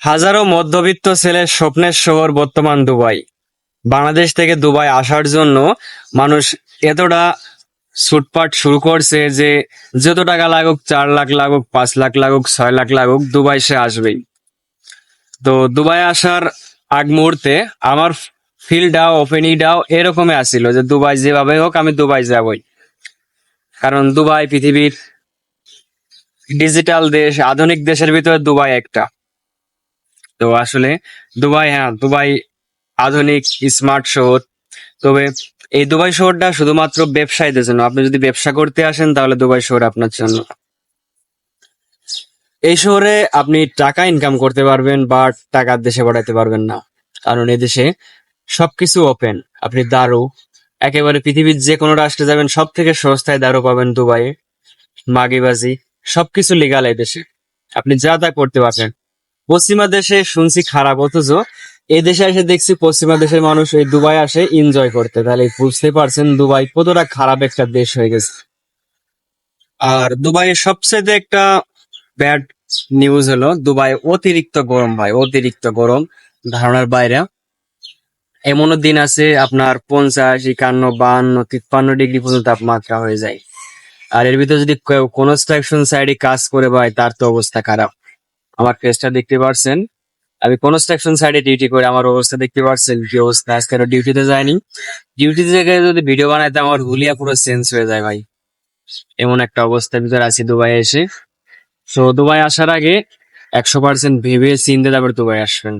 হাজারো মধ্যবিত্ত ছেলের স্বপ্নের শহর বর্তমান দুবাই। বাংলাদেশ থেকে দুবাই আসার জন্য মানুষ এতটা ছুটপাট শুরু করছে যে যত টাকা লাগুক চার লাখ লাগুক, পাঁচ লাখ লাগুক, ছয় লাখ লাগুক, দুবাই সে আসবেই। তো দুবাই আসার আগ মুহূর্তে আমার ফিলটাও ওপেনিংটাও এরকমই আসছিল যে দুবাই যেভাবে হোক আমি দুবাই যাবই। কারণ দুবাই পৃথিবীর ডিজিটাল দেশ, আধুনিক দেশের ভিতরে দুবাই একটা। তো আসলে দুবাই হ্যাঁ দুবাই আধুনিক স্মার্ট শহর। তবে এই দুবাই শহরটা শুধুমাত্র ব্যবসায়ীদের জন্য। আপনি যদি ব্যবসা করতে আসেন, তাহলে দুবাই শহর আপনার জন্য। এই শহরে আপনি টাকা ইনকাম করতে পারবেন, বা টাকা দেশে পাঠাতে পারবেন না। কারণ এদেশে সবকিছু ওপেন আপনি দারু, একেবারে পৃথিবীর যে কোনো রাষ্ট্রে যাবেন সব থেকে সস্তায় দারু পাবেন দুবাইয়ে। মাগিবাজি, সবকিছু লিগাল এই দেশে। আপনি যা তা করতে পারবেন। পশ্চিমা দেশে শুনছি খারাপ, অথচ এই দেশে এসে দেখছি পশ্চিমা দেশের মানুষ এই দুবাই আসে এনজয় করতে। তাহলে বুঝতে পারছেন দুবাই কতটা খারাপ একটা দেশ হয়ে গেছে। আর দুবাইয়ের সবচেয়ে একটা ব্যাড নিউজ হলো দুবাই অতিরিক্ত গরম ভাই, অতিরিক্ত গরম ধারণার বাইরে। এমনও দিন আছে আপনার পঞ্চাশ, একান্ন বাহান্ন তিপ্পান্ন ডিগ্রি পর্যন্ত তাপমাত্রা হয়ে যায়। আর এর ভিতরে যদি কেউ কনস্ট্রাকশন সাইডে কাজ করে ভাই, তার তো অবস্থা খারাপ। আমার ফেসটা দেখতে পারছেন। আমি কনস্ট্রাকশন সাইডে ডিউটি করে আমার অবস্থা দেখতে পারছেন, কি অবস্থা? আজকে ডিউটিতে যায়নি ডিউটিতে গেলে যদি ভিডিও বানাইতে আমার হুলিয়া পুরো চেঞ্জ হয়ে যায় ভাই। এমন একটা অবস্থার ভিতরে আছি দুবাই এসে। সো দুবাই আসার আগে একশো পার্সেন্ট ভেবে চিনতে তারপর দুবাই আসবেন।